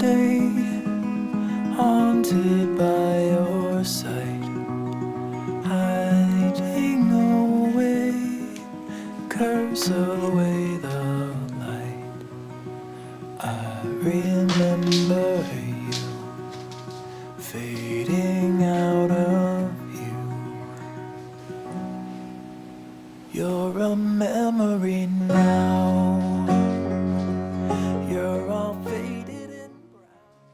day haunted by your sight, hiding away, curse away the light. I remember you fading out of you. You're a memory now.